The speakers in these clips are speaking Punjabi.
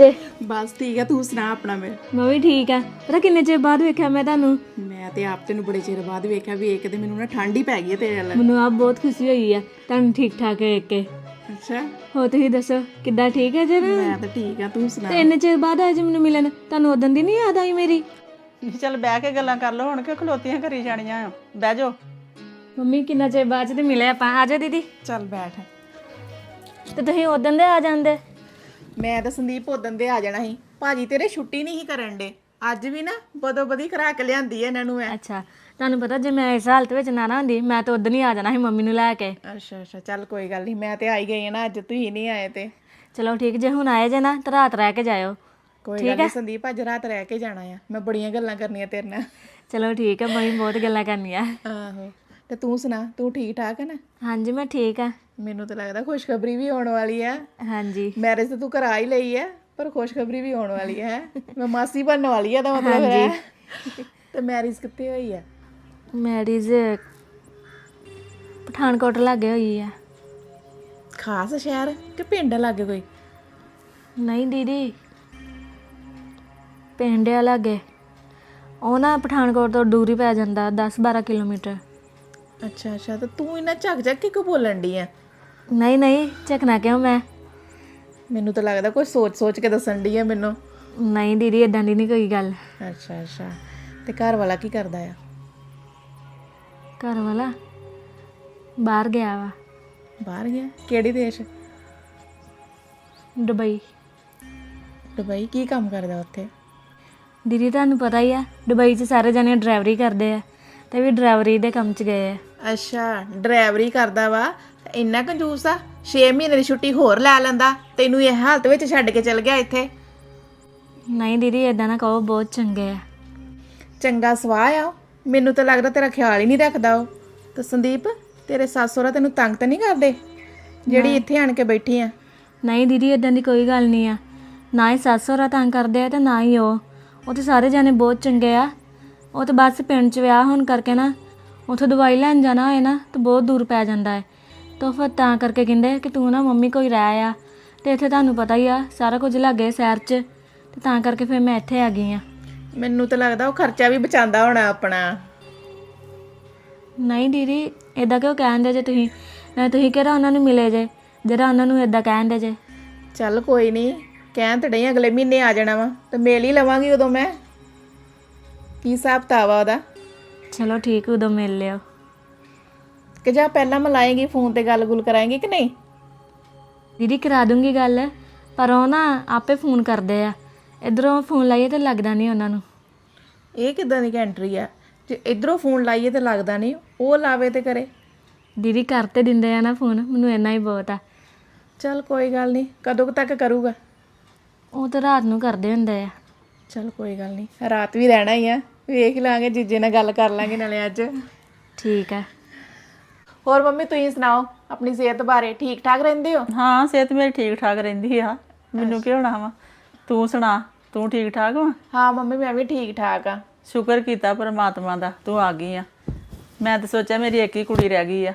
ਜੇ। ਬਸ ਠੀਕ ਆ ਤੂੰ ਸੁਣਾ ਆਪਣਾ ਮੈਂ ਮੈਂ ਵੀ ਠੀਕ ਆ। ਪਤਾ ਕਿੰਨੇ ਚਿਰ ਬਾਅਦ ਵੇਖਿਆ ਮੈਂ ਤੁਹਾਨੂੰ? ਮੈਂ ਤੇ ਆਪ ਤੈਨੂੰ ਬੜੇ ਚਿਰ ਬਾਅਦ ਵੇਖਿਆ ਵੀ ਇੱਕ ਤੇ ਮੈਨੂੰ ਨਾ ਠੰਡ ਹੀ ਪੈ ਗਈ ਹੈ ਤੇਰੇ ਨਾਲ ਮੈਨੂੰ ਆਪ ਬਹੁਤ ਖੁਸ਼ੀ ਹੋਈ ਆ ਤੁਹਾਨੂੰ ਠੀਕ ਠਾਕ ਵੇਖ ਕੇ। ਅੱਛਾ। ਹੋ ਤੁਸੀਂ ਦੱਸੋ ਕਿੱਦਾਂ ਠੀਕ ਹੈ ਜੀ ਮੈਂ ਤਾਂ ਠੀਕ ਆ ਤੂੰ ਸੁਣਾ। ਤੇ ਇੰਨੇ ਚਿਰ ਬਾਅਦ ਆਏ ਜੀ ਮੈਨੂੰ ਮਿਲਣ? ਤੁਹਾਨੂੰ ਉਦੋਂ ਦੀ ਨਹੀਂ ਯਾਦ ਆਈ ਮੇਰੀ? ਚੱਲ ਬਹਿ ਕੇ ਗੱਲਾਂ ਕਰ ਲਓ ਹੁਣ ਕਿ ਖਲੋਤੀਆਂ ਕਰੀ ਜਾਣੀਆਂ ਆ? ਬਹਿ ਜਾਓ। ਮੰਮੀ ਕਿੰਨਾ ਚਿਰ ਬਾਅਦ ਚ ਤੇ ਮਿਲੇ ਆਪਾਂ? ਆ ਦੀਦੀ। ਚੱਲ ਬੈਠ। ਤੇ ਤੁਸੀਂ ਉਦੋਂ ਦੇ ਆ ਜਾਂਦੇ? ਮੈਂ ਤਾਂ ਸੰਦੀਪ ਉਦਣ ਦੇ ਆ ਜਾਣਾ ਸੀ। ਭਾਜੀ ਤੇਰੇ ਛੁੱਟੀ ਨਹੀਂ ਸੀ ਕਰਨ ਦੇ। ਅੱਜ ਵੀ ਨਾ ਬਦੋ ਬਦੀ ਕਰਾ ਕੇ ਲਿਆਂਦੀ ਹੈ ਇਹਨਾਂ ਨੂੰ ਮੈਂ। ਅੱਛਾ ਤੁਹਾਨੂੰ ਪਤਾ ਜੇ ਮੈਂ ਇਸ ਹਾਲਤ ਵਿੱਚ ਨਾ ਨਾ ਹੁੰਦੀ ਮੈਂ ਤਾਂ ਉਦੋਂ ਹੀ ਆ ਜਾਣਾ ਸੀ ਮੰਮੀ ਨੂੰ ਲੈ ਕੇ। ਅੱਛਾ ਅੱਛਾ ਚੱਲ ਕੋਈ ਗੱਲ ਨਹੀਂ ਮੈਂ ਤੇ ਆਈ ਗਈ ਹਾਂ ਨਾ ਅੱਜ ਤੁਸੀਂ ਨਹੀਂ ਆਏ ਤੇ। ਚਲੋ ਠੀਕ ਜੇ ਹੁਣ ਆਏ ਜੇ ਨਾ ਤਾਂ ਰਾਤ ਰਹਿ ਕੇ ਜਾਇਓ। ਕੋਈ ਗੱਲ ਨਹੀਂ ਸੰਦੀਪ ਅੱਜ ਰਾਤ ਰਹਿ ਕੇ ਜਾਣਾ ਆ। ਮੈਂ ਬੜੀਆਂ ਗੱਲਾਂ ਕਰਨੀਆਂ ਤੇਰੇ ਨਾਲ। ਚਲੋ ਠੀਕ ਹੈ ਮੈਂ ਬਹੁਤ ਗੱਲਾਂ ਕਰਨੀਆਂ। ਆਹੋ ਤੇ ਤੂੰ ਸੁਣਾ ਤੂੰ ਠੀਕ ਠਾਕ ਹੈ ਨਾ? ਹਾਂਜੀ ਮੈਂ ਠੀਕ ਆ। ਮੈਨੂੰ ਤਾਂ ਲੱਗਦਾ ਖੁਸ਼ਖਬਰੀ ਵੀ ਆਉਣ ਵਾਲੀ ਆ ਹਾਂਜੀ। ਮੈਰਿਜ ਤਾਂ ਤੂੰ ਕਰਾ ਹੀ ਲਈ ਹੈ ਪਰ ਖੁਸ਼ਖਬਰੀ ਵੀ ਆਉਣ ਵਾਲੀ ਹੈ। ਮੈਂ ਮਾਸੀ ਬਣਨ ਵਾਲੀ ਆ ਦਾ ਮਤਲਬ ਹੈ। ਤੇ ਮੈਰਿਜ ਕਿੱਥੇ ਹੋਈ ਆ ਮੈਰਿਜ ਪਠਾਨਕੋਟ ਲੱਗੇ ਹੋਈ ਆ ਖਾਸ ਸ਼ਹਿਰ ਕਿ ਪਿੰਡ ਲਾਗੇ ਕੋਈ? ਨਹੀਂ ਦੀਦੀ। ਪਿੰਡ ਆ ਲੱਗੇ। ਉਹ ਨਾ ਪਠਾਨਕੋਟ ਤੋਂ ਦੂਰੀ ਪੈ ਜਾਂਦਾ 10-12 ਕਿਲੋਮੀਟਰ। ਅੱਛਾ ਅੱਛਾ। ਤੇ ਤੂੰ ਇੰਨਾ ਝੱਕ ਝੱਕ ਕੇ ਕਿਉਂ ਬੋਲਣ ਦੀ ਆ? ਨਹੀਂ ਨਹੀਂ ਝਕਣਾ ਕਿਉਂ ਮੈਂ? ਮੈਨੂੰ ਤਾਂ ਲੱਗਦਾ ਕੋਈ ਸੋਚ ਸੋਚ ਕੇ ਦੱਸਣ ਦੀ ਆ ਮੈਨੂੰ। ਨਹੀਂ ਦੀਦੀ ਇਦਾਂ ਦੀ ਨਹੀਂ ਕੋਈ ਗੱਲ। ਅੱਛਾ ਅੱਛਾ। ਤੇ ਘਰ ਵਾਲਾ ਕੀ ਕਰਦਾ ਆ? ਘਰ ਵਾਲਾ? ਬਾਹਰ ਗਿਆ ਵਾ। ਬਾਹਰ ਗਿਆ? ਕਿਹੜੀ ਦੇਸ਼? ਦੁਬਈ। ਦੁਬਈ? ਕੀ ਕੰਮ ਕਰਦਾ ਉੱਥੇ? ਦੀਦੀ ਤੁਹਾਨੂੰ ਪਤਾ ਹੀ ਆ ਦੁਬਈ 'ਚ ਸਾਰੇ ਜਣੇ ਡਰਾਈਵਰੀ ਕਰਦੇ ਆ। ਤੇ ਵੀ ਡਰਾਈਵਰੀ ਦੇ ਕੰਮ 'ਚ ਗਏ ਆ। ਅੱਛਾ ਡਰਾਈਵਰੀ ਕਰਦਾ ਵਾ। ਇੰਨਾ ਕੰਜੂਸ ਆ? 6 ਮਹੀਨੇ ਦੀ ਛੁੱਟੀ ਹੋਰ ਲੈ ਲੈਂਦਾ ਤੈਨੂੰ ਇਹ ਹਾਲਤ ਵਿੱਚ ਛੱਡ ਕੇ ਚਲ ਗਿਆ ਇੱਥੇ? ਨਹੀਂ ਦੀਦੀ ਇਦਾਂ ਨਾ ਕਹੋ ਬਹੁਤ ਚੰਗੇ ਆ। ਚੰਗਾ ਸਵਾਹ ਆ ਉਹ। ਮੈਨੂੰ ਤਾਂ ਲੱਗਦਾ ਤੇਰਾ ਖਿਆਲ ਹੀ ਨਹੀਂ ਰੱਖਦਾ ਉਹ। ਤੇ ਸੰਦੀਪ ਤੇਰੇ ਸੱਸ ਸਹੁਰਾ ਤੈਨੂੰ ਤੰਗ ਤਾਂ ਨਹੀਂ ਕਰਦੇ? ਜਿਹੜੀ ਇੱਥੇ ਆਣ ਕੇ ਬੈਠੀ ਆ। ਨਹੀਂ ਦੀਦੀ ਇਦਾਂ ਦੀ ਕੋਈ ਗੱਲ ਨਹੀਂ ਆ। ਨਾ ਹੀ ਸੱਸ ਸਹੁਰਾ ਤੰਗ ਕਰਦੇ ਆ ਤੇ ਨਾ ਹੀ ਉਹ। ਉਹ ਤੇ ਸਾਰੇ ਜਣੇ ਬਹੁਤ ਚੰਗੇ ਆ। ਉਹ ਤੇ ਬਸ ਪਿੰਡ 'ਚ ਵਿਆਹ ਹੋਣ ਕਰਕੇ ਨਾ ਉਥੋਂ ਦਵਾਈ ਲੈਣ ਜਾਣਾ ਹੋਏ ਨਾ ਤੇ ਬਹੁਤ ਦੂਰ ਪੈ ਜਾਂਦਾ ਹੈ। ਤਾਂ ਫਿਰ ਤਾਂ ਕਰਕੇ ਕਹਿੰਦੇ ਕਿ ਤੂੰ ਨਾ ਮੰਮੀ ਕੋਈ ਰਹਿ ਆ ਤੇ ਇੱਥੇ ਤੁਹਾਨੂੰ ਪਤਾ ਹੀ ਆ ਸਾਰਾ ਕੁਝ ਲੱਗੇ ਸ਼ਹਿਰ 'ਚ ਤੇ ਤਾਂ ਕਰਕੇ ਫਿਰ ਮੈਂ ਇੱਥੇ ਆ ਗਈ ਆ। ਮੈਨੂੰ ਤਾਂ ਲੱਗਦਾ ਉਹ ਖਰਚਾ ਵੀ ਬਚਾਉਂਦਾ ਹੋਣਾ ਆਪਣਾ। ਨਹੀਂ ਦੀਦੀ ਇਦਾਂ ਕਿਉਂ ਕਹਿੰਦੇ ਜੇ ਤੁਸੀਂ? ਨਾ ਤੁਸੀਂ ਕਿਹੜਾ ਉਹਨਾਂ ਨੂੰ ਮਿਲੇ ਜੇ ਜਿਹੜਾ ਉਹਨਾਂ ਨੂੰ ਇਦਾਂ ਕਹਿੰਦੇ ਜੇ? ਚੱਲ ਕੋਈ ਨਹੀਂ ਕਹਿਣ ਤੇ ਡਈ ਅਗਲੇ ਮਹੀਨੇ ਆ ਜਾਣਾ ਵਾ ਤੇ ਮੇਲ ਹੀ ਲਵਾਂਗੀ ਉਦੋਂ ਮੈਂ। ਕੀ ਹਿਸਾਬ ਤਾਵਾ ਉਹਦਾ? ਚਲੋ ਠੀਕ ਉਦੋਂ ਮਿਲ ਲਿਓ। ਕਿ ਜਾਂ ਪਹਿਲਾਂ ਮਲਾਏਗੀ ਫੋਨ ਤੇ ਗੱਲ ਗੁੱਲ ਕਰਾਏਗੀ ਕਿ ਨਹੀਂ? ਦੀਦੀ ਕਰਾ ਦੂੰਗੀ ਗੱਲ ਪਰ ਉਹ ਨਾ ਆਪੇ ਫੋਨ ਕਰਦੇ ਆ। ਇਧਰੋਂ ਫੋਨ ਲਾਈਏ ਤੇ ਲੱਗਦਾ ਨਹੀਂ ਉਹਨਾਂ ਨੂੰ। ਇਹ ਕਿਦਾਂ ਦੀ ਐਂਟਰੀ ਆ? ਜੇ ਇਧਰੋਂ ਫੋਨ ਲਾਈਏ ਤੇ ਲੱਗਦਾ ਨਹੀਂ ਉਹ ਲਾਵੇ ਤੇ ਕਰੇ। ਦੀਦੀ ਕਰ ਤੇ ਦਿੰਦੇ ਆ ਨਾ ਫੋਨ ਮੈਨੂੰ ਇੰਨਾ ਹੀ ਬਹੁਤ ਆ। ਚੱਲ ਕੋਈ ਗੱਲ ਨਹੀਂ ਕਦੋਂ ਕੁ ਤੱਕ ਕਰੂਗਾ? ਉਹ ਤਾਂ ਰਾਤ ਨੂੰ ਕਰਦੇ ਹੁੰਦੇ ਆ। ਚੱਲ ਕੋਈ ਗੱਲ ਨਹੀਂ ਰਾਤ ਵੀ ਰਹਿਣਾ ਹੀ ਆ ਵੇਖ ਲਾਂਗੇ ਜੀਜੇ ਨਾਲ ਗੱਲ ਕਰ ਲਾਂਗੇ ਨਾਲੇ ਅੱਜ। ਠੀਕ ਆ ਹੋਰ ਮੰਮੀ ਤੁਸੀਂ ਸੁਣਾਓ ਆਪਣੀ ਸਿਹਤ ਬਾਰੇ ਠੀਕ ਠਾਕ ਰਹਿੰਦੇ ਹੋ? ਹਾਂ ਸਿਹਤ ਮੇਰੀ ਠੀਕ ਠਾਕ ਰਹਿੰਦੀ ਆ ਮੈਨੂੰ ਕੀ ਹੋਣਾ ਵਾ? ਤੂੰ ਸੁਣਾ ਤੂੰ ਠੀਕ ਠਾਕ ਵਾ? ਹਾਂ ਮੰਮੀ ਮੈਂ ਵੀ ਠੀਕ ਠਾਕ ਆ। ਸ਼ੁਕਰ ਕੀਤਾ ਪਰਮਾਤਮਾ ਦਾ ਤੂੰ ਆ ਗਈ ਆ। ਮੈਂ ਤਾਂ ਸੋਚਿਆ ਮੇਰੀ ਇੱਕ ਹੀ ਕੁੜੀ ਰਹਿ ਗਈ ਆ।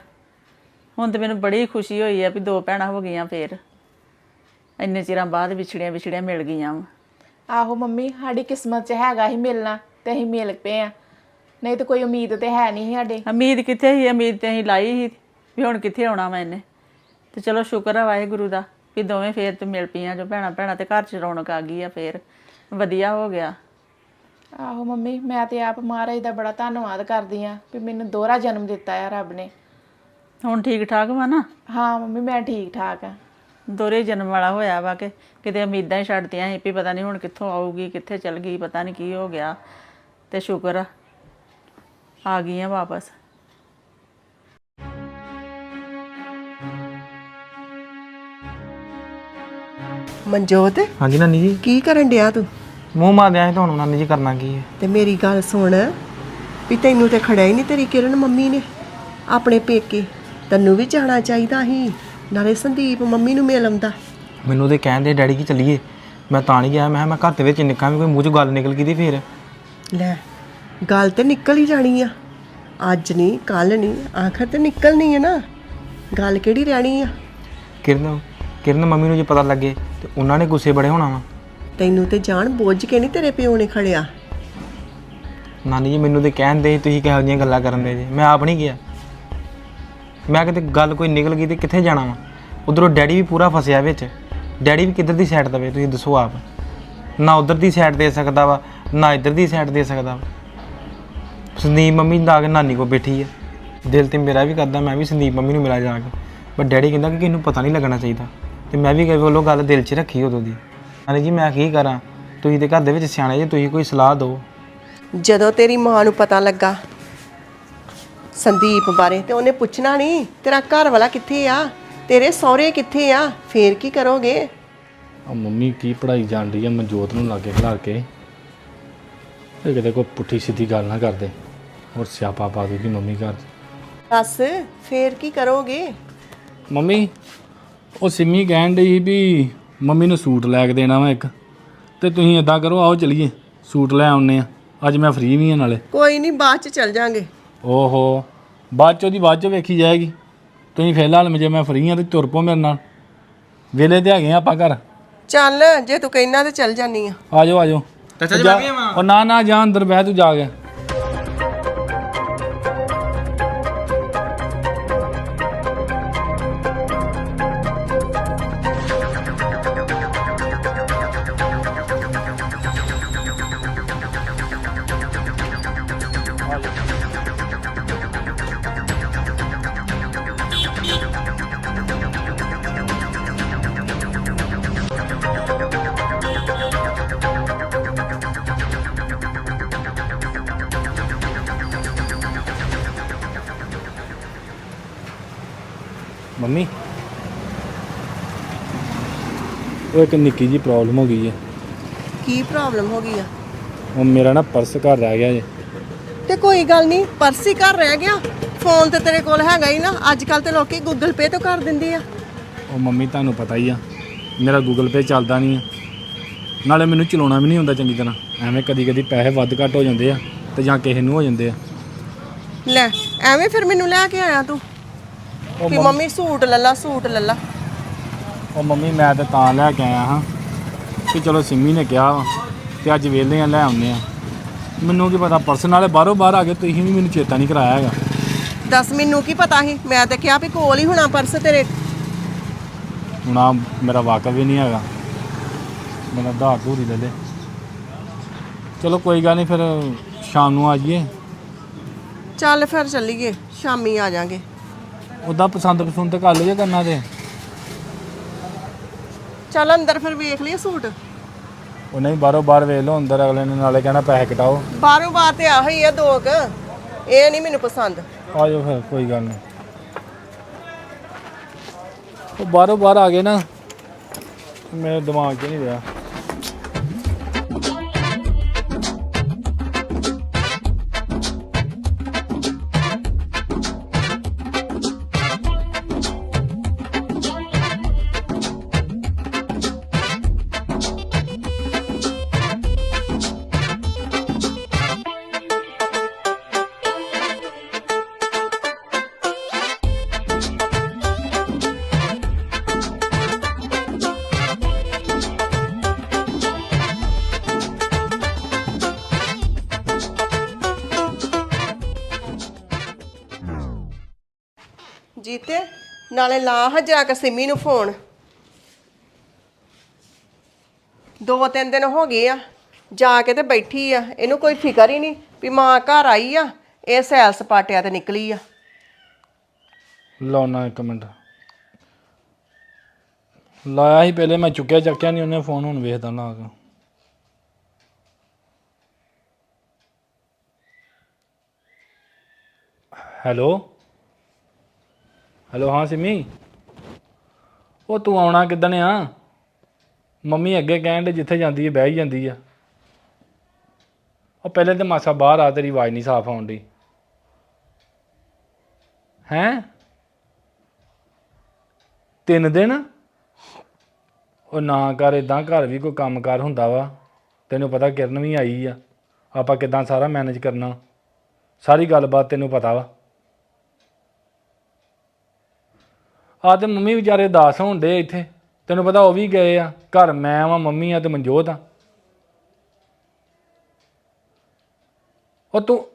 ਹੁਣ ਤੇ ਮੈਨੂੰ ਬੜੀ ਖੁਸ਼ੀ ਹੋਈ ਆ ਵੀ ਦੋ ਭੈਣਾਂ ਹੋ ਗਈਆਂ ਫੇਰ। ਇੰਨੇ ਚਿਰਾਂ ਬਾਅਦ ਵਿਛੜੀਆਂ ਵਿਛੜੀਆਂ ਮਿਲ ਗਈਆਂ ਵਾ। ਆਹੋ ਮੰਮੀ ਸਾਡੀ ਕਿਸਮਤ 'ਚ ਹੈਗਾ ਹੀ ਮਿਲਣਾ ਤੇ ਅਸੀਂ ਮਿਲ ਪਏ ਆ। ਨਹੀਂ ਤਾਂ ਕੋਈ ਉਮੀਦ ਤੇ ਹੈ ਨਹੀਂ ਸੀ ਸਾਡੇ। ਉਮੀਦ ਕਿੱਥੇ ਸੀ? ਉਮੀਦ ਤੇ ਅਸੀਂ ਲਾਈ ਸੀ ਵੀ ਹੁਣ ਕਿੱਥੇ ਆਉਣਾ ਵਾ ਇਹਨੇ। ਤੇ ਚਲੋ ਸ਼ੁਕਰ ਆ ਵਾਹਿਗੁਰੂ ਦਾ ਵੀ ਦੋਵੇਂ ਫੇਰ ਤੇ ਮਿਲ ਪਈਆਂ ਜੋ ਭੈਣਾਂ ਭੈਣਾਂ ਤੇ ਘਰ 'ਚ ਰੌਣਕ ਆ ਗਈ ਆ ਫੇਰ। ਵਧੀਆ ਹੋ ਗਿਆ। ਆਹੋ ਮੰਮੀ ਮੈਂ ਤੇ ਆਪ ਮਹਾਰਾਜ ਦਾ ਬੜਾ ਧੰਨਵਾਦ ਕਰਦੀ ਆ ਵੀ ਮੈਨੂੰ ਦੋਹਰਾ ਜਨਮ ਦਿੱਤਾ ਆ ਰੱਬ ਨੇ। ਹੁਣ ਠੀਕ ਠਾਕ ਵਾ ਨਾ? ਹਾਂ ਮੰਮੀ ਮੈਂ ਠੀਕ ਠਾਕ ਆ। ਦੋਰੇ ਜਨਮ ਵਾਲਾ ਹੋਇਆ ਵਾ ਕਿ ਕਿਤੇ ਉਮੀਦਾਂ ਹੀ ਛੱਡਤੀਆਂ ਸੀ ਵੀ ਪਤਾ ਨਹੀਂ ਹੁਣ ਕਿੱਥੋਂ ਆਊਗੀ ਕਿੱਥੇ ਚਲ ਗਈ ਪਤਾ ਨਹੀਂ ਕੀ ਹੋ ਗਿਆ। ਤੇ ਸ਼ੁਕਰ ਆ ਆ ਗਈਆਂ ਵਾਪਸ। ਮਨਜੋਤ ਹਾਂਜੀ ਨਾਨੀ ਜੀ। ਕੀ ਕਰਨ ਡਿਆ ਤੂੰ? ਮੂੰਹ ਮਾਰਿਆ ਸੀ ਤੁਹਾਨੂੰ ਨਾਨੀ ਜੀ ਕਰਨਾ ਕੀ ਹੈ? ਤੇ ਮੇਰੀ ਗੱਲ ਸੁਣ ਵੀ ਤੈਨੂੰ ਤੇ ਖੜਿਆ ਹੀ ਨਹੀਂ ਤੇਰੀ ਕਿਰਨ ਮੰਮੀ ਨੇ। ਆਪਣੇ ਪੇਕੇ ਤੈਨੂੰ ਵੀ ਜਾਣਾ ਚਾਹੀਦਾ ਸੀ। ਨਾਲੇ ਸੰਦੀਪ ਮੰਮੀ ਨੂੰ ਮਿਲ ਆਉਂਦਾ। ਮੈਨੂੰ ਤੇ ਕਹਿੰਦੇ ਡੈਡੀ ਕੀ ਚੱਲੀਏ। ਮੈਂ ਤਾਂ ਨਹੀਂ ਗਿਆ ਮੈਂ ਕਿਹਾ ਮੈਂ ਘਰ ਦੇ ਵਿੱਚ ਨਿੱਕਾ ਵੀ ਕੋਈ ਮੂੰਹ 'ਚ ਗੱਲ ਨਿਕਲ ਗਈ ਤੇ ਫੇਰ। ਲੈ ਗੱਲ ਤੇ ਨਿਕਲ ਹੀ ਜਾਣੀ ਆ। ਅੱਜ ਨਹੀਂ ਕੱਲ ਨਹੀਂ ਆਖਰ ਤੇ ਨਿਕਲਣੀ ਹੈ ਨਾ। ਗੱਲ ਕਿਹੜੀ ਰਹਿਣੀ ਆ? ਕਿਰਨ ਕਿਰਨ ਮੰਮੀ ਨੂੰ ਜੇ ਪਤਾ ਲੱਗੇ ਤੇ ਉਹਨਾਂ ਨੇ ਗੁੱਸੇ ਬੜੇ ਹੋਣਾ ਵਾ। ਤੈਨੂੰ ਤੇ ਜਾਣ ਬੁੱਝ ਕੇ ਨਹੀਂ ਤੇਰੇ ਪਿਓ ਨੇ ਖੜਿਆ। ਨਾਨੀ ਜੀ ਮੈਨੂੰ ਤੇ ਕਹਿੰਦੇ ਤੁਸੀਂ ਕਿਹੋ ਜਿਹੀਆਂ ਗੱਲਾਂ ਕਰਨ ਦੇ ਜੀ। ਮੈਂ ਆਪ ਨਹੀਂ ਗਿਆ। ਮੈਂ ਕਿਤੇ ਗੱਲ ਕੋਈ ਨਿਕਲ ਗਈ ਤੇ ਕਿੱਥੇ ਜਾਣਾ ਵਾ? ਉਧਰੋਂ ਡੈਡੀ ਵੀ ਪੂਰਾ ਫਸਿਆ ਵਿੱਚ। ਡੈਡੀ ਵੀ ਕਿੱਧਰ ਦੀ ਸਾਈਡ ਦਵੇ, ਤੁਸੀਂ ਦੱਸੋ ਆਪ। ਨਾ ਉਧਰ ਦੀ ਸਾਈਡ ਦੇ ਸਕਦਾ ਵਾ, ਨਾ ਇੱਧਰ ਦੀ ਸਾਈਡ ਦੇ ਸਕਦਾ ਵਾ। ਸੰਦੀਪ ਮੰਮੀ ਦਾ ਕੇ ਨਾਨੀ ਕੋ ਬੈਠੀ ਆ। ਦਿਲ ਤੇ ਮੇਰਾ ਵੀ ਕਰਦਾ, ਮੈਂ ਵੀ ਸੰਦੀਪ ਮੰਮੀ ਨੂੰ ਮਿਲਾ ਜਾ ਕੇ। ਪਰ ਡੈਡੀ ਕਹਿੰਦਾ ਕਿ ਕਿਹਨੂੰ ਪਤਾ ਨਹੀਂ ਲੱਗਣਾ ਚਾਹੀਦਾ। ਤੇ ਮੈਂ ਵੀ ਕਹੇ ਵੱਲੋਂ ਗੱਲ ਦਿਲ 'ਚ ਰੱਖੀ ਉਦੋਂ ਦੀ। ਨਾਨੀ ਜੀ ਮੈਂ ਕੀ ਕਰਾਂ? ਤੁਸੀਂ ਤੇ ਘਰ ਦੇ ਵਿੱਚ ਸਿਆਣੇ ਜੇ, ਤੁਸੀਂ ਕੋਈ ਸਲਾਹ ਦਿਓ। ਜਦੋਂ ਤੇਰੀ ਮਾਂ ਨੂੰ ਪਤਾ ਲੱਗਾ ਸੰਦੀਪ ਬਾਰੇ ਤੇ ਉਹਨੇ ਪੁੱਛਣਾ ਨਹੀਂ ਤੇਰਾ ਘਰ ਵਾਲਾ ਕਿੱਥੇ ਆ? ਤੇਰੇ ਸਹੁਰੇ ਕਿੱਥੇ ਆ? ਫੇਰ ਕੀ ਕਰੋਗੇ? ਆ ਮੰਮੀ ਕੀ ਪੜਾਈ ਜਾਣ ਰਹੀ ਆ? ਮਨਜੋਤ ਨੂੰ ਲਾਗੇ ਖਿਲਾਰ ਕੇ। ਇਹ ਕਿਤੇ ਕੋਈ ਪੁੱਠੀ ਸਿੱਧੀ ਗੱਲ ਨਾ ਕਰਦੇ। ਹੋਰ ਸਿਆਪਾ ਪਾ ਦੂਗੀ ਮੰਮੀ ਘਰ। ਦੱਸ ਫੇਰ ਕੀ ਕਰੋਗੇ? ਮੰਮੀ ਉਹ ਸਿੰਮੀ ਕਹਿਣ ਡਈ ਵੀ ਮੰਮੀ ਨੂੰ ਸੂਟ ਲੈ ਕੇ ਦੇਣਾ ਵਾ ਇੱਕ। ਤੇ ਤੁਸੀਂ ਇਦਾਂ ਕਰੋ ਆਓ ਚਲੀਏ। ਸੂਟ ਲੈ ਆਉਨੇ ਆ। ਅੱਜ ਮੈਂ ਫ੍ਰੀ ਵੀ ਆ ਨਾਲੇ। ਕੋਈ ਨਹੀਂ ਬਾਅਦ ਚ ਚੱਲ ਜਾਾਂਗੇ। ਓਹੋ ਬਾਅਦ ਚ ਉਹਦੀ ਬਾਅਦ ਚ ਵੇਖੀ ਜਾਏਗੀ। ਤੁਸੀਂ ਫਿਲਹਾਲ ਜੇ ਮੈਂ ਫ੍ਰੀ ਆ ਤੇ ਤੁਰ ਪੋ ਮੇਰੇ ਨਾਲ। ਵੇਲੇ ਤੇ ਹੈਗੇ ਆ ਆਪਾਂ ਘਰ। ਚੱਲ ਜੇ ਤੂੰ ਕਹਿਣਾ ਤੇ ਚੱਲ ਜਾਨੀ ਆ। ਆ ਜਾਓ ਆ ਜਾਓ। ਚਾਚਾ ਜੀ ਜਾ- ਮੈਂ ਵੀ ਆਵਾਂ। ਉਹ ਨਾ ਨਾ ਜਾ ਅੰਦਰ ਬਹਿ ਤੂੰ ਜਾ ਕੇ। ਮੰਮੀ। ਉਹ ਇੱਕ ਨਿੱਕੀ ਜੀ ਪ੍ਰੋਬਲਮ ਹੋ ਗਈ ਹੈ ਕੀ ਪ੍ਰੋਬਲਮ ਹੋ ਗਈ ਆ? ਉਹ ਮੇਰਾ ਨਾ ਪਰਸ ਘਰ ਰਹਿ ਗਿਆ ਜੇ। ਤੇ ਕੋਈ ਗੱਲ ਨਹੀਂ ਪਰਸੀ ਘਰ ਰਹਿ ਗਿਆ। ਫੋਨ ਤੇ ਤੇਰੇ ਕੋਲ ਹੈਗਾ ਹੀ ਨਾ। ਅੱਜ ਕੱਲ ਤੇ ਲੋਕੀ ਗੂਗਲ ਪੇ ਤੋਂ ਕਰ ਦਿੰਦੇ ਆ। ਉਹ ਮੰਮੀ ਤੁਹਾਨੂੰ ਪਤਾ ਹੀ ਆ। ਮੇਰਾ ਗੂਗਲ ਪੇ ਚੱਲਦਾ ਨਹੀਂ ਆ। ਨਾਲੇ ਮੈਨੂੰ ਚਲਾਉਣਾ ਵੀ ਨਹੀਂ ਹੁੰਦਾ ਚੰਗੀ ਤਰ੍ਹਾਂ। ਐਵੇਂ ਕਦੀ ਕਦੀ ਪੈਸੇ ਵੱਧ ਘੱਟ ਹੋ ਜਾਂਦੇ ਆ ਤੇ ਜਾਂ ਕਿਸੇ ਨੂੰ ਹੋ ਜਾਂਦੇ ਆ। ਲੈ ਐਵੇਂ ਫਿਰ ਮੈਨੂੰ ਲੈ ਕੇ ਆਇਆ ਤੂੰ। ਕਿ ਮੰਮੀ ਸੂਟ ਲੱਲਾ ਸੂਟ ਲੱਲਾ ਉਹ ਮੰਮੀ ਮੈਂ ਤਾਂ ਤਾਂ ਲੈ ਕੇ ਆਇਆ ਹਾਂ ਕਿ ਚਲੋ ਸਿੰਮੀ ਨੇ ਕਿਹਾ ਵਾ ਤੇ ਅੱਜ ਵੇਲੇ ਆ ਲੈ ਆਉਂਦੇ ਆ। ਮੈਨੂੰ ਕੀ ਪਤਾ ਪਰਸ ਨਾਲੇ ਬਾਹਰੋਂ ਬਾਹਰ ਆ ਗਏ ਤੁਸੀਂ ਵੀ ਮੈਨੂੰ ਚੇਤਾ ਨਹੀਂ ਕਰਾਇਆ ਹੈਗਾ। ਦੱਸ ਮੈਨੂੰ ਕੀ ਪਤਾ ਸੀ? ਮੈਂ ਤਾਂ ਕਿਹਾ ਵੀ ਕੋਲ ਹੀ ਹੋਣਾ ਪਰਸ ਤੇਰੇ। ਹੁਣ ਆ ਮੇਰਾ ਵਾਕਫ ਵੀ ਨਹੀਂ ਹੈਗਾ। ਮੇਰਾ ਆਧਾਰ ਧੂਰੀ ਲੈ ਲੈ। ਚਲੋ ਕੋਈ ਗੱਲ ਨਹੀਂ ਫਿਰ ਸ਼ਾਮ ਨੂੰ ਆ ਜਾਈਏ। ਚੱਲ ਫਿਰ ਚੱਲੀਏ ਸ਼ਾਮੀ ਆ ਜਾਾਂਗੇ। ਉਦਾਂ ਪਸੰਦ ਪਸੰਦ ਕਰ ਲਈਏ ਕਰਨਾ ਤੇ। ਚੱਲ ਅੰਦਰ ਫਿਰ ਵੇਖ ਲਈਏ ਸੂਟ। ਉਹ ਨਹੀਂ ਬਾਹਰੋਂ ਬਾਹਰ ਵੇਖ ਲਓ ਅੰਦਰ ਅਗਲੇ ਨੇ ਨਾਲੇ ਕਹਿਣਾ ਪੈਸੇ ਕਟਾਓ। ਬਾਹਰੋਂ ਬਾਹਰ ਤੇ ਆਹੋ ਹੀ ਆ ਦੋ ਕੁ। ਇਹ ਨਹੀਂ ਮੈਨੂੰ ਪਸੰਦ। ਆ ਜਾਓ ਫਿਰ ਕੋਈ ਗੱਲ ਨਹੀਂ। ਉਹ ਬਾਹਰੋਂ ਬਾਹਰ ਆ ਗਏ ਨਾ ਮੇਰੇ ਦਿਮਾਗ 'ਚ ਨਹੀਂ ਰਿਹਾ। ਨਾਲੇ ਲਾ ਹਾਂ ਜਾ ਕੇ ਸਿੰਮੀ ਨੂੰ ਫੋਨ ਦੋ ਤਿੰਨ ਦਿਨ ਹੋ ਗਏ ਆ, ਜਾ ਕੇ ਤੇ ਬੈਠੀ ਆ, ਇਹਨੂੰ ਕੋਈ ਫਿਕਰ ਹੀ ਨਹੀਂ ਵੀ ਮਾਂ ਘਰ ਆਈ ਆ, ਇਹ ਸੈਲ ਸਪਾਟਿਆ ਤੇ ਨਿਕਲੀ ਆ। ਲਾਉਣਾ ਇੱਕ ਮਿੰਟ। ਲਾਇਆ ਸੀ ਪਹਿਲੇ, ਮੈਂ ਚੁੱਕਿਆ ਚੱਕਿਆ ਨਹੀਂ, ਉਹਨੇ ਫੋਨ ਹੁਣ ਵੇਖਦਾ ਲਾ ਕੇ। ਹੈਲੋ? ਹੈਲੋ, ਹਾਂ ਸਿਮੀ। ਉਹ ਤੂੰ ਆਉਣਾ ਕਿੱਦਣ ਆ? ਮੰਮੀ ਅੱਗੇ ਕਹਿਣ ਦੇ ਜਿੱਥੇ ਜਾਂਦੀ ਹੈ ਬਹਿ ਹੀ ਜਾਂਦੀ ਆ। ਉਹ ਪਹਿਲੇ ਤੇ ਮਾਸਾ ਬਾਹਰ ਆ, ਤੇਰੀ ਆਵਾਜ਼ ਨਹੀਂ ਸਾਫ਼ ਆਉਣ ਦੀ ਹੈਂ? ਤਿੰਨ ਦਿਨ? ਉਹ ਨਾ ਕਰ ਇਦਾਂ ਘਰ ਵੀ ਕੋਈ ਕੰਮਕਾਰ ਹੁੰਦਾ ਵਾ। ਤੈਨੂੰ ਪਤਾ ਕਿਰਨ ਵੀ ਆਈ ਆ। ਆਪਾਂ ਕਿਦਾਂ ਸਾਰਾ ਮੈਨੇਜ ਕਰਨਾ। ਸਾਰੀ ਗੱਲਬਾਤ ਤੈਨੂੰ ਪਤਾ ਵਾ। ਆ ਤੇ ਮੰਮੀ ਵਿਚਾਰੇ ਦਾਸ ਹੋਣ ਡੇ ਇੱਥੇ। ਤੈਨੂੰ ਪਤਾ ਉਹ ਵੀ ਗਏ ਆ। ਘਰ ਮੈਂ ਵਾਂ ਮੰਮੀ ਆ ਤੇ ਮਨਜੋਤ ਆ। ਉਹ ਤੂੰ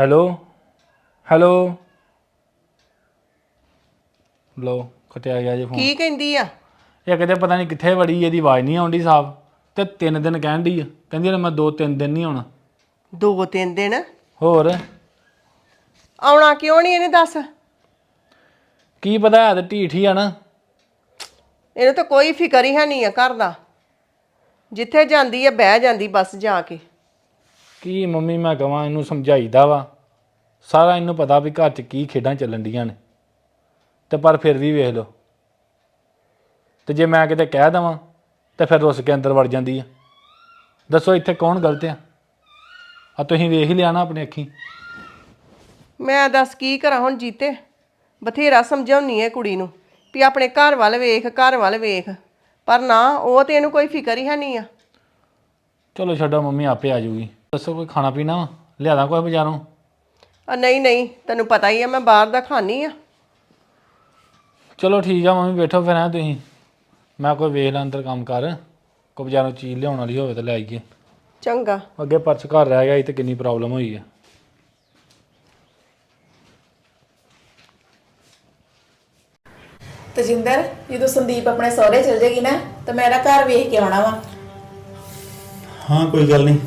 ਹੈਲੋ? ਹੈਲੋ? ਲੋ ਕਟਿਆ ਗਿਆ ਜੀ ਫੋਨ। ਕੀ ਕਹਿੰਦੀ ਆ? ਇਹ ਕਿਤੇ ਪਤਾ ਨਹੀਂ ਕਿੱਥੇ ਵੜੀ ਇਹਦੀ ਆਵਾਜ਼ ਨਹੀਂ ਆਉਂਦੀ ਸਾਫ਼। ਤੇ ਤਿੰਨ ਦਿਨ ਕਹਿਣ ਡਈ ਆ। ਕਹਿੰਦੀ ਨੇ ਮੈਂ ਦੋ ਤਿੰਨ ਦਿਨ ਨਹੀਂ ਆਉਣਾ। ਦੋ ਤਿੰਨ ਦਿਨ? ਹੋਰ? ਆਉਣਾ ਕਿਉਂ ਨਹੀਂ ਇਹਨੇ ਦੱਸ? ਕੀ ਪਤਾ ਹੈ ਤੇ ਢੀਠ ਹੀ ਆ ਨਾ। ਇਹਨੂੰ ਤਾਂ ਕੋਈ ਫਿਕਰ ਹੀ ਹੈ ਨਹੀਂ ਆ ਘਰ ਦਾ। ਜਿੱਥੇ ਜਾਂਦੀ ਆ ਬਹਿ ਜਾਂਦੀ ਬਸ ਜਾ ਕੇ। ਕੀ ਮੰਮੀ ਮੈਂ ਕਹਾਂ ਇਹਨੂੰ ਸਮਝਾਈਦਾ ਵਾ। ਸਾਰਾ ਇਹਨੂੰ ਪਤਾ ਵੀ ਘਰ 'ਚ ਕੀ ਖੇਡਾਂ ਚੱਲਣ ਡੀਆਂ ਨੇ। ਤੇ ਪਰ ਫਿਰ ਵੀ ਵੇਖ ਲਓ। ਤੇ ਜੇ ਮੈਂ ਕਿਤੇ ਕਹਿ ਦਵਾਂ ਤੇ ਫਿਰ ਰੁੱਸ ਕੇ ਅੰਦਰ ਵੜ ਜਾਂਦੀ ਆ। ਦੱਸੋ ਇੱਥੇ ਕੌਣ ਗਲਤ ਆ? ਆ ਤੁਸੀਂ ਵੇਖ ਹੀ ਲਿਆ ਨਾ ਆਪਣੀ ਅੱਖੀਂ। ਮੈਂ ਦੱਸ ਕੀ ਕਰਾਂ ਹੁਣ ਜੀਤੇ? ਬਥੇਰਾ ਸਮਝਾਉਣੀ ਹੈ ਕੁੜੀ ਨੂੰ ਵੀ ਆਪਣੇ ਘਰ ਵੱਲ ਵੇਖ ਘਰ ਵੱਲ ਵੇਖ। ਪਰ ਨਾ ਉਹ ਤੇ ਇਹਨੂੰ ਕੋਈ ਫਿਕਰ ਹੀ ਹੈ ਨਹੀਂ ਆ। ਚਲੋ ਛੱਡੋ ਮੰਮੀ ਆਪੇ ਆ ਜਾਊਗੀ ਦੱਸੋ ਕੋਈ ਖਾਣਾ ਪੀਣਾ ਵਾ? ਲਿਆਦਾ ਕੋਈ ਬਾਜ਼ਾਰੋਂ? ਆ ਨਹੀਂ ਨਹੀਂ ਤੈਨੂੰ ਪਤਾ ਹੀ ਆ ਮੈਂ ਬਾਹਰ ਦਾ ਖਾਣੀ ਆ। ਚਲੋ ਠੀਕ ਆ ਮੰਮੀ ਬੈਠੋ ਫਿਰ ਐ ਤੁਸੀਂ। ਮੈਂ ਕੋਈ ਵੇਖ ਲਾਂ ਅੰਦਰ ਕੰਮ ਕਰ। ਕੋਈ ਬਾਜ਼ਾਰੋਂ ਚੀਜ਼ ਲਿਆਉਣ ਵਾਲੀ ਹੋਵੇ ਤਾਂ ਲੈ ਆਈਏ। ਚੰਗਾ। ਅੱਗੇ ਪਰਸ ਘਰ ਰਹਿ ਗਿਆ ਸੀ ਤੇ ਕਿੰਨੀ ਪ੍ਰੋਬਲਮ ਹੋਈ ਆ। ਤਜਿੰਦਰ ਜਦੋਂ ਸੰਦੀਪ ਆਪਣੇ ਸਹੁਰੇ ਚਲ ਜਾਏਗੀ ਨਾ ਤਾਂ ਮੇਰਾ ਘਰ ਵੇਖ ਕੇ ਆਉਣਾ ਵਾ। ਹਾਂ ਕੋਈ ਗੱਲ ਨਹੀਂ।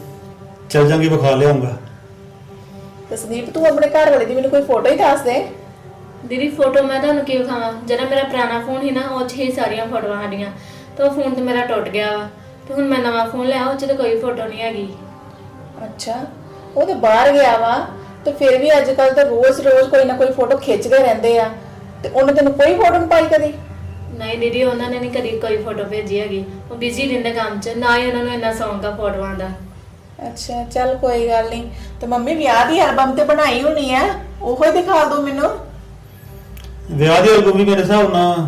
ਚੱਲ ਜਾਂਗੇ ਵਿਖਾ ਲਿਆਉਂਗਾ। ਤੇ ਸੰਦੀਪ ਤੂੰ ਆਪਣੇ ਘਰ ਵਾਲੇ ਦੀ ਮੈਨੂੰ ਕੋਈ ਫੋਟੋ ਹੀ ਦੱਸ ਦੇ। ਦੀਦੀ ਫੋਟੋ ਮੈਂ ਤੁਹਾਨੂੰ ਕੀ ਵਿਖਾਵਾਂ ਜਿਹੜਾ ਮੇਰਾ ਪੁਰਾਣਾ ਫੋਨ ਸੀ ਨਾ ਉਹ 'ਚ ਹੀ ਸਾਰੀਆਂ ਫੋਟੋਆਂ ਸਾਡੀਆਂ। ਤੇ ਉਹ ਫੋਨ ਤੇ ਮੇਰਾ ਟੁੱਟ ਗਿਆ ਵਾ। ਤੇ ਹੁਣ ਮੈਂ ਨਵਾਂ ਫੋਨ ਲਿਆ ਉਹ 'ਚ ਤੇ ਕੋਈ ਫੋਟੋ ਨਹੀਂ ਹੈਗੀ। ਅੱਛਾ ਉਹ ਤੇ ਬਾਹਰ ਗਿਆ ਵਾ। ਤੇ ਫਿਰ ਵੀ ਅੱਜ ਕੱਲ ਤਾਂ ਰੋਜ਼-ਰੋਜ਼ ਕੋਈ ਨਾ ਕੋਈ ਫੋਟੋ ਖਿੱਚਦੇ ਰਹਿੰਦੇ ਆ। ਤੇ ਉਹਨੇ ਤੈਨੂੰ ਕੋਈ ਫੋਟੋ ਨਹੀਂ ਪਾਈ ਕਦੀ? ਨਹੀਂ ਦੀਦੀ ਉਹਨਾਂ ਨੇ ਨਹੀਂ ਕਦੀ ਕੋਈ ਫੋਟੋ ਭੇਜੀ ਹੈਗੀ। ਉਹ ਬਿਜ਼ੀ ਰਹਿੰਦੇ ਕੰਮ 'ਚ ਨਾ ਹੀ ਉਹਨਾਂ ਨੂੰ ਇੰਨਾ ਸ਼ੌਂਕ ਆ ਫੋਟੋਆਂ ਦਾ। ਅੱਛਾ ਚੱਲ ਕੋਈ ਗੱਲ ਨਹੀਂ। ਤੇ ਮੰਮੀ ਵਿਆਹ ਦੀ ਐਲਬਮ ਤੇ ਬਣਾਈ ਹੋਣੀ ਆ? ਉਹੋ ਹੀ ਦਿਖਾ ਦਿਓ ਮੈਨੂੰ। ਵਿਆਹ ਦੀ ਐਲਬਮ ਵੀ ਮੇਰੇ ਹਿਸਾਬ ਨਾਲ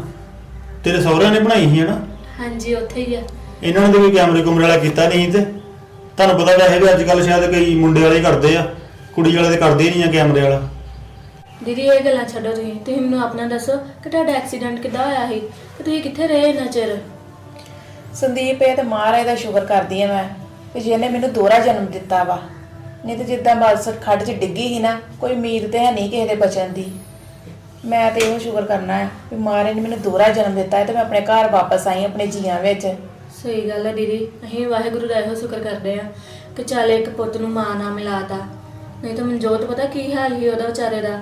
ਤੇਰੇ ਸਹੁਰਿਆਂ ਨੇ ਬਣਾਈ ਸੀ ਹਨਾ ਹਾਂਜੀ ਉੱਥੇ ਹੀ ਆ। ਇਹਨਾਂ ਨੇ ਤਾਂ ਕੋਈ ਕੈਮਰੇ ਕੁਮਰੇ ਵਾਲਾ ਕੀਤਾ ਨਹੀਂ ਤੇ। ਤੁਹਾਨੂੰ ਪਤਾ ਵੈਸੇ ਵੀ ਅੱਜ ਕੱਲ ਸ਼ਾਇਦ ਕਈ ਮੁੰਡੇ ਵਾਲੇ ਹੀ ਕਰਦੇ ਆ ਕੁੜੀ ਵਾਲੇ ਤੇ ਕਰਦੇ ਨਹੀਂ ਆ ਕੈਮਰੇ ਵਾਲਾ। ਦੀਦੀ ਇਹ ਗੱਲਾਂ ਛੱਡੋ ਤੁਸੀਂ। ਤੁਸੀਂ ਮੈਨੂੰ ਆਪਣਾ ਦੱਸੋ ਕਿ ਤੁਹਾਡਾ ਐਕਸੀਡੈਂਟ ਕਿੱਦਾਂ ਹੋਇਆ ਸੀ ਤੇ ਤੁਸੀਂ ਕਿੱਥੇ ਰਹੇ ਇੰਨਾ ਚਿਰ? ਸੰਦੀਪ ਇਹ ਤੇ ਮਹਾਰਾਜ ਦਾ ਸ਼ੁਕਰ ਕਰਦੀ ਆ ਮੈਂ ਕਿ ਜਿਹਨੇ ਮੈਨੂੰ ਦੋਹਰਾ ਜਨਮ ਦਿੱਤਾ ਵਾ। ਨਹੀਂ ਤੇ ਜਿੱਦਾਂ ਬਸ ਖੱਡ 'ਚ ਡਿੱਗੀ ਸੀ ਨਾ ਕੋਈ ਉਮੀਦ ਤੇ ਹੈ ਨਹੀਂ ਕਿਸੇ ਦੇ ਬਚਣ ਦੀ। ਮੈਂ ਤੇ ਇਹੋ ਸ਼ੁਕਰ ਕਰਨਾ ਹੈ ਕਿ ਮਹਾਰਾਜ ਨੇ ਮੈਨੂੰ ਦੋਹਰਾ ਜਨਮ ਦਿੱਤਾ ਹੈ ਤੇ ਮੈਂ ਆਪਣੇ ਘਰ ਵਾਪਸ ਆਈ ਆਪਣੇ ਜੀਆਂ ਵਿੱਚ। ਸਹੀ ਗੱਲ ਹੈ ਦੀਦੀ ਅਸੀਂ ਵਾਹਿਗੁਰੂ ਦਾ ਇਹੋ ਸ਼ੁਕਰ ਕਰਦੇ ਆ ਕਿ ਚੱਲ ਇੱਕ ਪੁੱਤ ਨੂੰ ਮਾਂ ਨਾਲ ਮਿਲਾਤਾ। ਨਹੀਂ ਤਾਂ ਮਨਜੋਤ ਪਤਾ ਕੀ ਹਾਲ ਸੀ ਉਹਦਾ ਵਿਚਾਰੇ ਦਾ?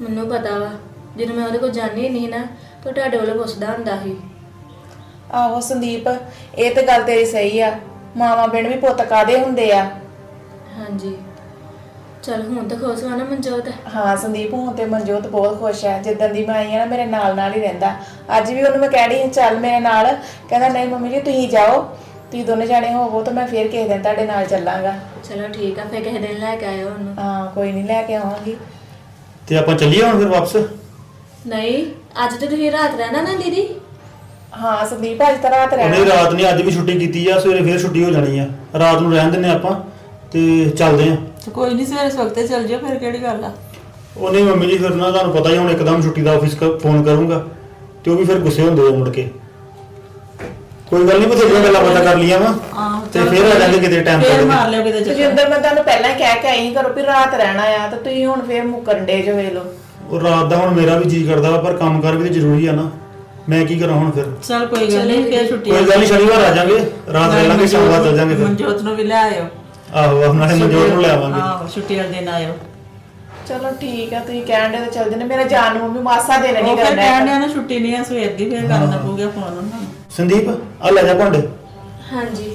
ਮੈਨੂੰ ਪਤਾ ਵਾ ਜਦੋਂ ਮੈਂ ਉਹਦੇ ਕੋਲ ਜਾਂਦੀ ਨਹੀਂ ਨਾ ਤਾਂ ਤੁਹਾਡੇ ਵੱਲੋਂ ਪੁੱਛਦਾ ਹੁੰਦਾ ਸੀ। ਆਹੋ ਸੰਦੀਪ ਇਹ ਤੇ ਗੱਲ ਤੇਰੀ ਸਹੀ ਆ ਮਾਵਾਂ ਬਿਨ ਵੀ ਪੁੱਤ ਕਾਦੇ ਹੁੰਦੇ ਆ? ਹਾਂਜੀ। ਚੱਲ ਹੁਣ ਤਾਂ ਖੁਸ਼ ਨਾ ਮਨਜੋਤ। ਹਾਂ ਸੰਦੀਪ ਹੁਣ ਤੇ ਮਨਜੋਤ ਬਹੁਤ ਖੁਸ਼ ਹੈ ਜਿੱਦਣ ਦੀ ਮੈਂ ਆਈ ਆ ਨਾ ਮੇਰੇ ਨਾਲ ਨਾਲ ਹੀ ਰਹਿੰਦਾ। ਅੱਜ ਵੀ ਉਹਨੂੰ ਮੈਂ ਕਹਿ ਰਹੀ ਹਾਂ ਚੱਲ ਮੇਰੇ ਨਾਲ। ਕਹਿੰਦਾ ਨਹੀਂ ਮੰਮੀ ਜੀ ਤੁਸੀਂ ਜਾਓ। ਤੁਸੀਂ ਦੋਨੇ ਜਾਣੇ ਹੋਵੋ ਤਾਂ ਮੈਂ ਫੇਰ ਕਿਸੇ ਦਿਨ ਤੁਹਾਡੇ ਨਾਲ ਚੱਲਾਂਗਾ। ਚਲੋ ਠੀਕ ਆ ਫੇਰ ਕਿਸੇ ਦਿਨ ਲੈ ਕੇ ਆਇਓ ਉਹਨੂੰ। ਹਾਂ ਕੋਈ ਨਹੀਂ ਲੈ ਕੇ ਆਵਾਂਗੀ। ਤੇ ਆਪਾਂ ਚੱਲੀਏ ਹੁਣ ਫਿਰ ਵਾਪਸ? ਨਹੀਂ ਅੱਜ ਤੇ ਤੁਸੀਂ ਰਾਤ ਰਹਿਣਾ ਨਾ ਦੀਦੀ। ਹਾਂ ਸੰਦੀਪ ਅੱਜ ਤਾਂ ਰਾਤ ਰਹਿਣਾ। ਰਾਤ ਨੇ ਅੱਜ ਵੀ ਛੁੱਟੀ ਕੀਤੀ ਆ ਸਵੇਰੇ ਫੇਰ ਛੁੱਟੀ ਹੋ ਜਾਣੀ ਆ। ਰਾਤ ਨੂੰ ਰਹਿਣ ਦਿੰਨੇ ਆਪਾਂ ਤੇ ਚੱਲਦੇ ਆ ਤੇ ਕੋਈ ਨਹੀਂ ਸਵੇਰੇ ਸਵਖਤੇ ਚੱਲ ਜਿਓ ਫਿਰ ਕਿਹੜੀ ਗੱਲ ਆ? ਉਹਨੇ ਮੰਮੀ ਜੀ ਫਿਰ ਨਾ ਤੁਹਾਨੂੰ ਪਤਾ ਹੀ ਹੁਣ ਇੱਕਦਮ ਛੁੱਟੀ ਦਾ ਆਫਿਸ ਫੋਨ ਕਰੂੰਗਾ। ਤੇ ਉਹ ਵੀ ਫਿਰ ਗੁੱਸੇ ਹੁੰਦੇ ਆ ਮੁੜ ਕੇ। ਕੋਈ ਗੱਲ ਨਹੀਂ ਬਥੇਰੀਆਂ ਗੱਲਾਂ ਪਤਾ ਕਰ ਲੀਆਂ ਵਾ ਤੇ ਫਿਰ ਆ ਜਾਾਂਗੇ ਕਿਤੇ ਟਾਈਮ ਫੇਰ ਕੱਢ ਮਾਰ ਲਿਓ ਕਿਤੇ ਚੱਕਰ। ਜਿੰਦਰ ਮੈਂ ਤੁਹਾਨੂੰ ਪਹਿਲਾਂ ਹੀ ਕਹਿ ਕੇ ਆਈ ਸੀ ਕਰੋ ਵੀ ਰਾਤ ਰਹਿਣਾ ਆ ਤਾਂ ਤੁਸੀਂ ਹੁਣ ਫੇਰ ਮੁੱਕਰਨ ਡੇ ਜੋ ਵੇਖ ਲਓ। ਉਹ ਰਾਤ ਦਾ ਹੁਣ ਮੇਰਾ ਵੀ ਜੀ ਕਰਦਾ ਵਾ ਪਰ ਕੰਮ ਕਰ ਵੀ ਤੇ ਜ਼ਰੂਰੀ ਆ ਨਾ। ਮੈਂ ਕੀ ਕਰਾਂ ਹੁਣ ਫਿਰ? ਚਲ ਕੋਈ ਗੱਲ ਨਹੀਂ ਫੇਰ ਛੁੱਟੀ ਕੋਈ ਗੱਲ ਨਹੀਂ ਸ਼ਨੀਵਾਰ ਆ ਜਾਾਂਗੇ ਰਾਤ ਰਹਿ ਲਾਂਗੇ ਸੋਮਵਾਰ ਚੱਲ ਜਾਾਂਗੇ ਫਿਰ। ਮਨਜੋਤ ਨੂੰ ਵੀ ਲੈ ਆਇਓ। ਆਹੋ ਆਹੋ, ਨਾਲੇ ਮਨਜੋਤ ਨੂੰ ਲੈ ਆਵਾਂਗੇ। ਆਹੋ ਛੁੱਟੀ ਵਾਲੇ ਦਿਨ ਆਇਓ। ਚਲੋ ਠੀਕ ਆ ਤੁਸੀਂ ਕਹਿਣ ਦੇ ਤਾਂ ਚੱਲ ਜਨੇ ਮੇਰਾ ਜਾਨ ਨੂੰ ਮੰਮੀ ਮਾਸਾ ਦੇ ਨਹੀਂ ਉਹ ਫਿਰ ਕਰਨਾ ਕਹਿਣ ਡਿਆ ਨਾ ਛੁੱਟੀ ਨਹੀਂ ਆ ਸਵੇਰ ਦੀ ਫੇਰ ਕਰਨਾ ਪਊਗਾ ਫੋਨ। ਉਹਨਾਂ ਨੂੰ ਸੰਦੀਪ ਆ ਲੈ ਜਾ ਭਾਂਡੇ। ਹਾਂਜੀ।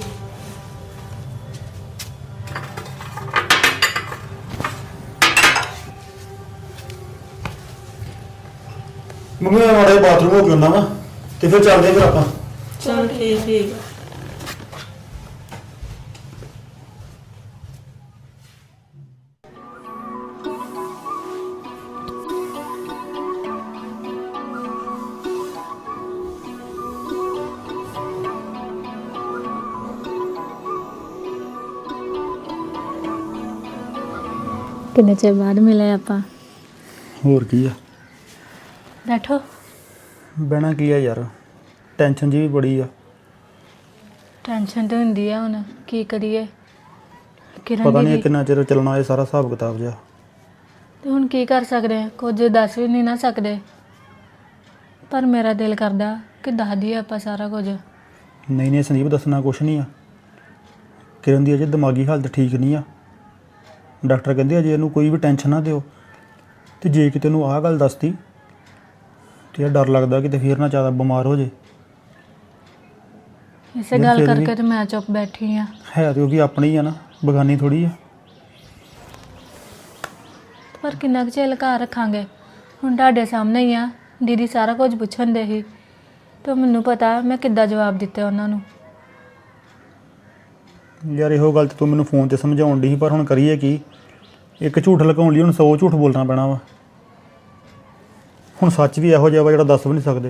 ਮੰਮੀ ਮੈਂ ਮਾੜੇ ਬਾਥਰੂਮ ਹੋ ਕੇ ਆਉਣਾ ਵਾ ਤੇ ਫਿਰ ਚੱਲਦੇ ਆ ਫਿਰ ਆਪਾਂ। ਚਲ ਠੀਕ ਠੀਕ ਕਿੰਨੇ ਚਿਰ ਬਾਅਦ ਮਿਲੇ ਆਪਾਂ? ਹੋਰ ਕੀ ਆ? ਬੈਠੋ। ਬਹਿਣਾ ਕੀ ਆ ਯਾਰ? ਟੈਨਸ਼ਨ ਜੀ ਵੀ ਬੜੀ ਆ। ਟੈਨਸ਼ਨ ਤੇ ਹੁੰਦੀ ਆ ਹੁਣ ਕੀ ਕਰੀਏ? ਕਿਰਨ ਪਤਾ ਨਹੀਂ ਦੀਦੀ ਕਿੰਨਾ ਚਿਰ ਚੱਲਣਾ ਇਹ ਸਾਰਾ ਹਿਸਾਬ ਕਿਤਾਬ ਜਿਹਾ। ਤੇ ਹੁਣ ਕੀ ਕਰ ਸਕਦੇ ਆ? ਕੁਝ ਦੱਸ ਵੀ ਨਹੀਂ ਨਾ ਸਕਦੇ। ਪਰ ਮੇਰਾ ਦਿਲ ਕਰਦਾ ਕਿ ਦੱਸ ਦਈਏ ਆਪਾਂ ਸਾਰਾ ਕੁਝ। ਨਹੀਂ ਨਹੀਂ ਸੰਦੀਪ ਦੱਸਣਾ ਕੁਛ ਨਹੀਂ ਆ। ਕਿਰਨ ਦੀ ਅਜੇ ਦਿਮਾਗੀ ਹਾਲਤ ਠੀਕ ਨਹੀਂ ਆ। ਡਾਕਟਰ ਕਹਿੰਦੇ ਅਜੇ ਇਹਨੂੰ ਕੋਈ ਵੀ ਟੈਨਸ਼ਨ ਨਾ ਦਿਓ ਤੇ ਜੇ ਕਿਤੇ ਨੂੰ ਆਹ ਗੱਲ ਦੱਸਤੀ ਤੇ ਇਹ ਡਰ ਲੱਗਦਾ ਕਿ ਤੇ ਫਿਰ ਨਾ ਜ਼ਿਆਦਾ ਬਿਮਾਰ ਹੋ ਜੇ। ਇਸੇ ਗੱਲ ਫਿਰ ਵੀ- ਕਰਕੇ ਤੇ ਮੈਂ ਚੁੱਪ ਬੈਠੀ ਆ। ਹੈ ਤੇ ਉਹ ਵੀ ਆਪਣੀ ਆ ਨਾ ਬਗਾਨੀ ਥੋੜੀ ਆ। ਪਰ ਕਿੰਨਾ ਕੁ ਚਿਰ ਲੁਕਾ ਰੱਖਾਂਗੇ? ਹੁਣ ਤੁਹਾਡੇ ਸਾਹਮਣੇ ਹੀ ਆ ਦੀਦੀ ਸਾਰਾ ਕੁਝ ਪੁੱਛਣ ਦੇ ਸੀ ਤੇ ਮੈਨੂੰ ਪਤਾ ਮੈਂ ਕਿੱਦਾਂ ਜਵਾਬ ਦਿੱਤੇ ਉਹਨਾਂ ਨੂੰ। ਯਾਰ ਇਹੋ ਗੱਲ ਤੇ ਤੂੰ ਮੈਨੂੰ ਫੋਨ ਤੇ ਸਮਝਾਉਣ ਦੀ ਸੀ ਪਰ ਹੁਣ ਕਰੀਏ ਕੀ? ਇੱਕ ਝੂਠ ਲਗਾਉਣ ਲਈ ਹੁਣ 100 ਝੂਠ ਬੋਲਣਾ ਪੈਣਾ ਵਾ। ਹੁਣ ਸੱਚ ਵੀ ਇਹੋ ਜਿਹਾ ਵਾ ਜਿਹੜਾ ਦੱਸ ਵੀ ਨਹੀਂ ਸਕਦੇ।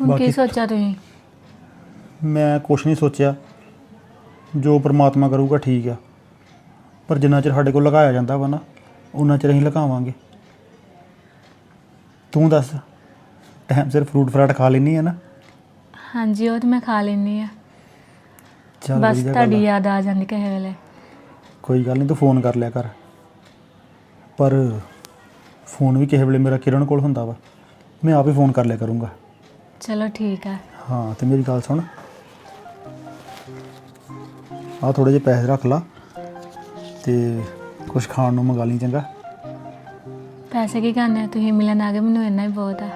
ਹੁਣ ਕੀ ਬਾਕੀ- ਸੋਚਿਆ ਤੁਸੀਂ? ਮੈਂ ਕੁਛ ਨਹੀਂ ਸੋਚਿਆ। ਜੋ ਪ੍ਰਮਾਤਮਾ ਕਰੂਗਾ ਠੀਕ ਆ। ਪਰ ਜਿੰਨਾ ਚਿਰ ਸਾਡੇ ਕੋਲ ਲਗਾਇਆ ਜਾਂਦਾ ਵਾ ਨਾ ਉਹਨਾਂ ਚਿਰ ਅਸੀਂ ਲਗਾਵਾਂਗੇ। ਤੂੰ ਦੱਸ ਟਾਈਮ ਸਿਰ ਫਰੂਟ ਫਰਾਟ ਖਾ ਲੈਣੀ ਆ ਨਾ? ਹਾਂਜੀ ਉਹ ਤੇ ਮੈਂ ਖਾ ਲੈਣੀ ਆ ਚੱਲ ਬਸ ਵਧੀਆ ਗੱਲ ਤੁਹਾਡੀ ਆ। ਯਾਦ ਆ ਜਾਂਦੀ ਕਿਸੇ ਵੇਲੇ। ਕੋਈ ਗੱਲ ਨਹੀਂ ਤੂੰ ਫੋਨ ਕਰ ਲਿਆ ਕਰ। ਪਰ ਫੋਨ ਵੀ ਕਿਸੇ ਵੇਲੇ ਮੇਰਾ ਕਿਰਨ ਕੋਲ ਹੁੰਦਾ ਵਾ। ਮੈਂ ਆਪ ਹੀ ਫੋਨ ਕਰ ਲਿਆ ਕਰੂੰਗਾ। ਚਲੋ ਠੀਕ ਆ। ਹਾਂ ਤੇ ਮੇਰੀ ਗੱਲ ਸੁਣ। ਆ ਥੋੜੇ ਜਿਹੇ ਪੈਸੇ ਰੱਖ ਲਾ ਤੇ ਕੁਝ ਖਾਣ ਨੂੰ ਮੰਗਾ ਲਈ ਚੰਗਾ। ਪੈਸੇ ਕੀ ਕਰਨੇ ਆ? ਤੁਸੀਂ ਮਿਲਣ ਆ ਗਏ ਮੈਨੂੰ ਇੰਨਾ ਹੀ ਬਹੁਤ ਆ।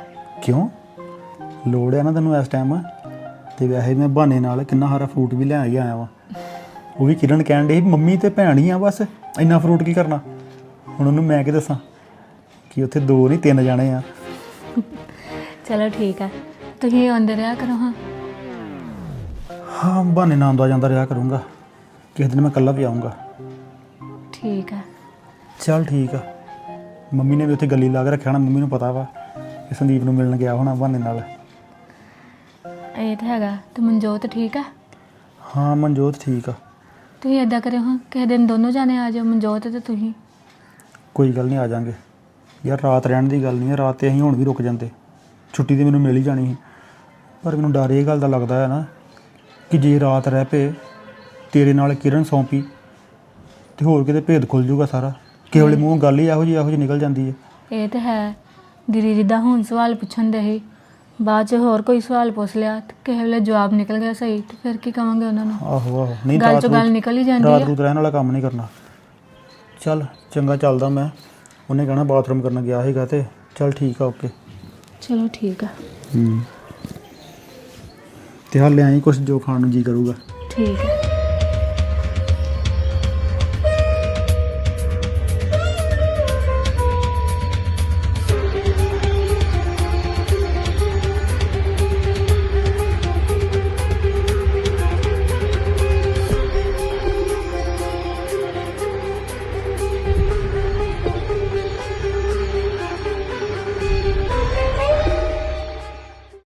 ਕਿਉਂ? ਲੋੜ ਹੈ ਨਾ ਤੈਨੂੰ ਇਸ ਟਾਈਮ ਤੇ ਵੈਸੇ ਮੈਂ ਬਹਾਨੇ ਨਾਲ ਕਿੰਨਾ ਸਾਰਾ ਫਰੂਟ ਵੀ ਲੈ ਆਈ ਆਇਆ ਵਾਂ। ਉਹ ਵੀ ਕਿਰਨ ਕਹਿਣ ਡਈ ਸੀ ਮੰਮੀ ਤੇ ਭੈਣ ਹੀ ਆ ਬਸ ਇੰਨਾ ਫਰੂਟ ਕੀ ਕਰਨਾ? ਹੁਣ ਉਹਨੂੰ ਮੈਂ ਕੀ ਦੱਸਾਂ ਕਿ ਉੱਥੇ ਦੋ ਨਹੀਂ ਤਿੰਨ ਜਾਣੇ ਆ। ਚਲੋ ਠੀਕ ਆ। ਤੁਸੀਂ ਆਉਂਦੇ ਰਿਹਾ ਕਰੋ ਹਾਂ। ਹਾਂ ਬਹਾਨੇ ਨਾਲ ਆਉਂਦਾ ਜਾਂਦਾ ਰਿਹਾ ਕਰੂੰਗਾ। ਕਿਸੇ ਦਿਨ ਮੈਂ ਇਕੱਲਾ ਵੀ ਆਉਂਗਾ ਠੀਕ ਆ। ਚੱਲ ਠੀਕ ਆ। ਮੰਮੀ ਨੇ ਵੀ ਉੱਥੇ ਗੱਲੀ ਲਾ ਕੇ ਰੱਖਿਆ ਹੋਣਾ ਮੰਮੀ ਨੂੰ ਪਤਾ ਵਾ ਕਿ ਸੰਦੀਪ ਨੂੰ ਮਿਲਣ ਗਿਆ ਹੋਣਾ ਬਹਾਨੇ ਨਾਲ। ਇਹ ਤਾਂ ਹੈਗਾ। ਤੇ ਮਨਜੋਤ ਠੀਕ ਆ? ਹਾਂ ਮਨਜੋਤ ਠੀਕ ਆ। ਤੁਸੀਂ ਏਦਾਂ ਕਰਿਓ ਹਾਂ ਕਿਸੇ ਦਿਨ ਦੋਨੋਂ ਜਾਣੇ ਆ ਜਾਓ ਮਨਜੋਤ ਤੇ ਤੁਸੀਂ। ਕੋਈ ਗੱਲ ਨਹੀਂ ਆ ਜਾਾਂਗੇ। ਯਾਰ ਰਾਤ ਰਹਿਣ ਦੀ ਗੱਲ ਨਹੀਂ ਹੈ ਰਾਤ ਤੇ ਅਸੀਂ ਹੁਣ ਵੀ ਰੁਕ ਜਾਂਦੇ। ਛੁੱਟੀ ਤੇ ਮੈਨੂੰ ਮਿਲ ਹੀ ਜਾਣੀ ਸੀ। ਪਰ ਮੈਨੂੰ ਡਰ ਇਹ ਗੱਲ ਦਾ ਲੱਗਦਾ ਹੈ ਨਾ ਕਿ ਜੇ ਰਾਤ ਰਹਿ ਪਏ ਤੇਰੇ ਨਾਲ ਕਿਰਨ ਸੌਂਪੀ ਤੇ ਹੋਰ ਕਿਤੇ ਭੇਦ ਖੁੱਲ ਜਾਊਗਾ ਸਾਰਾ। ਕਿਸੇ ਵੇਲੇ ਮੂੰਹ ਗੱਲ ਹੀ ਇਹੋ ਜਿਹੀ ਇਹੋ ਜਿਹੀ ਨਿਕਲ ਜਾਂਦੀ ਹੈ ਇਹ ਤਾਂ ਹੈ। ਦੀਦੀ ਜਿੱਦਾਂ ਹੁਣ ਸਵਾਲ ਪੁੱਛਣ ਦੇ ਸੀ ਬਾਅਦ ਚ ਹੋਰ ਕੋਈ ਸਵਾਲ ਪੁੱਛ ਲਿਆ ਤੇ ਕਿਸੇ ਵੇਲੇ ਜਵਾਬ ਨਿਕਲ ਗਿਆ ਸਹੀ ਤੇ ਫਿਰ ਕੀ ਕਵਾਂਗੇ ਉਹਨਾਂ ਨੂੰ? ਆਹੋ ਆਹੋ। ਨਹੀਂ ਗੱਲ ਚੋਂ ਗੱਲ ਨਿਕਲ ਹੀ ਜਾਂਦੀ ਰਾਤ ਆ। ਰੂਤ ਰਹਿਣ ਵਾਲਾ ਕੰਮ ਨਹੀਂ ਕਰਨਾ। ਚੱਲ ਚੰਗਾ ਚੱਲਦਾ ਮੈਂ। ਉਹਨੇ ਕਹਿਣਾ ਬਾਥਰੂਮ ਕਰਨ ਗਿਆ ਸੀਗਾ ਤੇ ਚੱਲ ਠੀਕ ਆ ਓਕੇ। ਚਲੋ ਠੀਕ ਆ। ਹੂੰ। ਤੇ ਹਾਲੇ ਆਈ ਕੁਝ ਜੋ ਖਾਣ ਨੂੰ ਜੀ ਕਰੂਗਾ। ਠੀਕ ਆ।